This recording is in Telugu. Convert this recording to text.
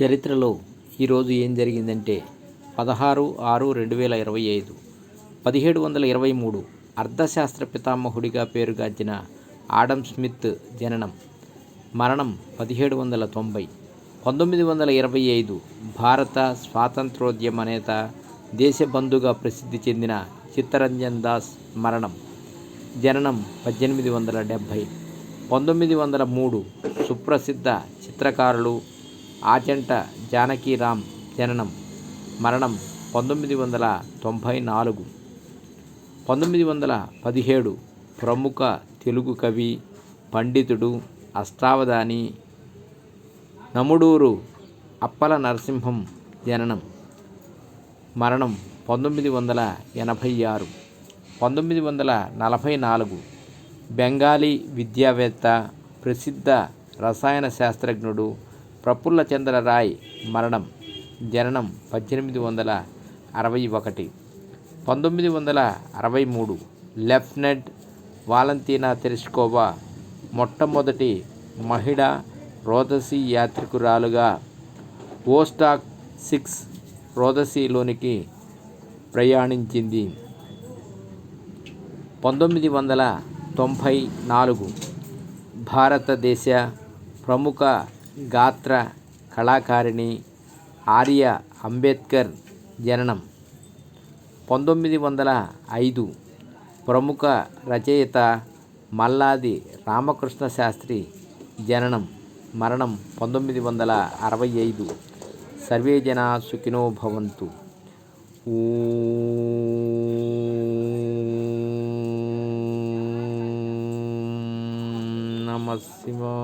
చరిత్రలో ఈరోజు ఏం జరిగిందంటే పదహారు ఆరు రెండు వేల ఇరవై ఐదు పదిహేడు వందల ఇరవై మూడు అర్థశాస్త్ర పితామహుడిగా పేరుగాంచిన ఆడమ్ స్మిత్ జననం మరణం పదిహేడు వందల తొంభై పంతొమ్మిది వందల ఇరవై ఐదు భారత స్వాతంత్రోద్యమ నేత దేశబంధుగా ప్రసిద్ధి చెందిన చిత్తరంజన్ దాస్ మరణం జననం పద్దెనిమిది వందల డెబ్భై పంతొమ్మిది వందల మూడు సుప్రసిద్ధ చిత్రకారులు ఆచంట జానకీరామ్ జననం మరణం పంతొమ్మిది వందల తొంభై నాలుగు. పంతొమ్మిది వందల పదిహేడు ప్రముఖ తెలుగు కవి పండితుడు అష్టావధాని నముడూరు అప్పల నరసింహం జననం మరణం పంతొమ్మిది వందల ఎనభై ఆరు. పంతొమ్మిది వందల నలభై నాలుగు బెంగాలీ విద్యావేత్త ప్రసిద్ధ రసాయన శాస్త్రజ్ఞుడు ప్రఫుల్ల చంద్ర రాయ్ మరణం జననం పద్దెనిమిది వందల అరవై ఒకటి. పంతొమ్మిది వందల అరవై మూడు లెఫ్టినెంట్ వాలంతీనా తెరుచుకోవా మొట్టమొదటి మహిళ రోదసీ యాత్రికురాలుగా ఓస్టాక్ సిక్స్ రోదసిలోనికి ప్రయాణించింది. పంతొమ్మిది వందల తొంభై నాలుగు భారతదేశ ప్రముఖ గాత్ర కళాకారిణి ఆర్య అంబేద్కర్ జననం పంతొమ్మిది వందల ఐదు ప్రముఖ రచయిత మల్లాది రామకృష్ణ శాస్త్రి జననం మరణం పంతొమ్మిది వందల అరవై ఐదు సర్వే జనా సుఖినో భవంతు ఓం నమ శివా